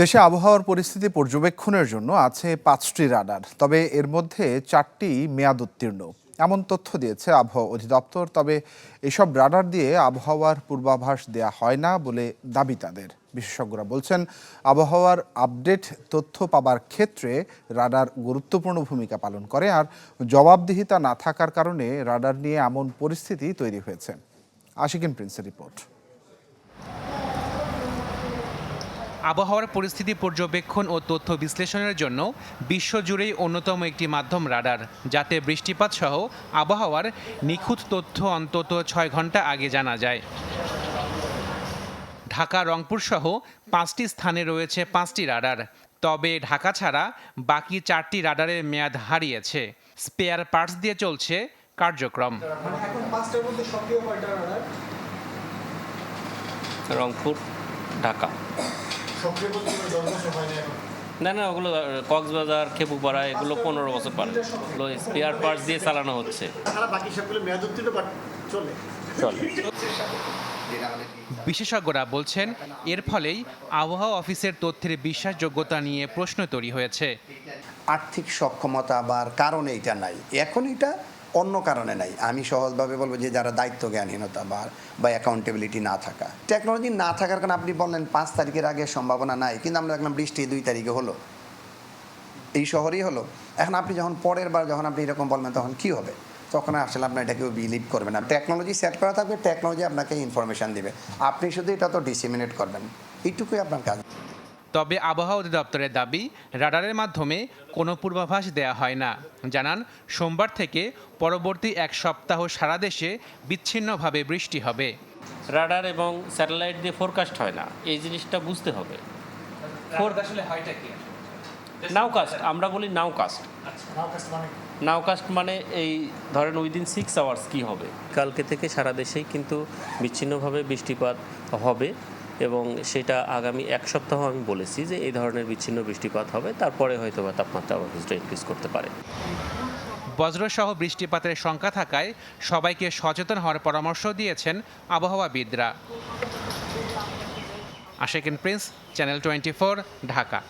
দেশে আবহাওয়ার পরিস্থিতি পর্যবেক্ষণের জন্য আছে পাঁচটি রাডার, তবে এর মধ্যে চারটি মেয়াদ উত্তীর্ণ। এমন তথ্য দিয়েছে আবহাওয়া অধিদপ্তর, তবে এসব রাডার দিয়ে আবহাওয়ার পূর্বাভাস দেয়া হয় না বলে দাবি তাদের। বিশেষজ্ঞরা বলছেন, আবহাওয়ার আপডেট তথ্য পাবার ক্ষেত্রে রাডার গুরুত্বপূর্ণ ভূমিকা পালন করে আর জবাবদিহিতা না থাকার কারণে রাডার নিয়ে এমন পরিস্থিতি তৈরি হয়েছে। আশিকিন প্রিন্সের রিপোর্ট। আবহাওয়ার পরিস্থিতি পর্যবেক্ষণ ও তথ্য বিশ্লেষণের জন্য বিশ্বজুড়েই অন্যতম একটি মাধ্যম রাডার যাতে বৃষ্টিপাত সহ আবহাওয়ার নিখুঁত তথ্য অন্তত ছয় ঘণ্টা আগে জানা যায়। ঢাকা রংপুর সহ পাঁচটি স্থানে রয়েছে পাঁচটি রাডার। তবে ঢাকা ছাড়া বাকি চারটি রাডারের মেয়াদ হারিয়েছে। স্পেয়ার পার্টস দিয়ে চলছে কার্যক্রম। রংপুর ঢাকা। না না ওগুলো কক্সবাজার খেপুপাড়া এগুলো পনেরো বছর পারে। এগুলো স্পেয়ার পার্টস দিয়ে চালানো হচ্ছে। বাকি সবগুলো মেয়াদ উত্তীর্ণ চলে। চলে। বিশেষজ্ঞরা বলছেন এর ফলেই আবহাওয়া অফিসের তথ্যের বিশ্বাসযোগ্যতা নিয়ে প্রশ্ন তৈরি হয়েছে। আর্থিক সক্ষমতা বা কারণে এটা নাই। এখন এটা অন্য কারণে নাই। আমি সহজভাবে বলব যে যারা দায়িত্ব জ্ঞানহীনতা বা বা অ্যাকাউন্টেবিলিটি না থাকা। টেকনোলজি না থাকার কারণে আপনি বললেন পাঁচ তারিখের আগে সম্ভাবনা নাই, কিন্তু আমরা দেখলাম বৃষ্টি দুই তারিখে হলো। এই শহরেই হলো। এখন আপনি যখন পরের বার যখন আপনি এরকম বলবেন তখন কি হবে? তখন আসলে আপনার এটা কেউ বিলিভ করবে না। টেকনোলজি সেট করা থাকবে টেকনোলজি আপনাকে ইনফরমেশন দিবে। আপনি শুধু এটা তো ডিসিমিনেট করবেন। এইটুকুই আপনার কাজ। তবে আবহাওয়া অধিদপ্তরের দাবি রাডারের মাধ্যমে কোনো পূর্বাভাস দেয়া হয় না। জানান সোমবার থেকে পরবর্তী এক সপ্তাহ সারা দেশে বিচ্ছিন্নভাবে বৃষ্টি হবে। রাডার এবং স্যাটেলাইট দিয়ে ফোরকাস্ট হয় না। এই জিনিসটা বুঝতে হবে। আসলে হয়টা নাওকাস্ট আমরা বলি নাওকাস্ট নাওকাস্ট মানে? এই ধরেন উইদিন সিক্স আওয়ার্স কি হবে? কালকে থেকে সারা দেশেই কিন্তু বিচ্ছিন্নভাবে বৃষ্টিপাত হবে। এবং সেটা আগামী এক সপ্তাহ আমি বলেছি যে এই ধরনের বিচ্ছিন্ন বৃষ্টিপাত হবে, তারপরে হয়তো বা তাপমাত্রা আবার কিছুটা ইনক্রিজ করতে পারে। বজ্রসহ বৃষ্টিপাতের শঙ্কা থাকায় সবাইকে সচেতন হওয়ার পরামর্শ দিয়েছেন আবহাওয়াবিদরা। Ashekin Prince, channel twenty Dhaka.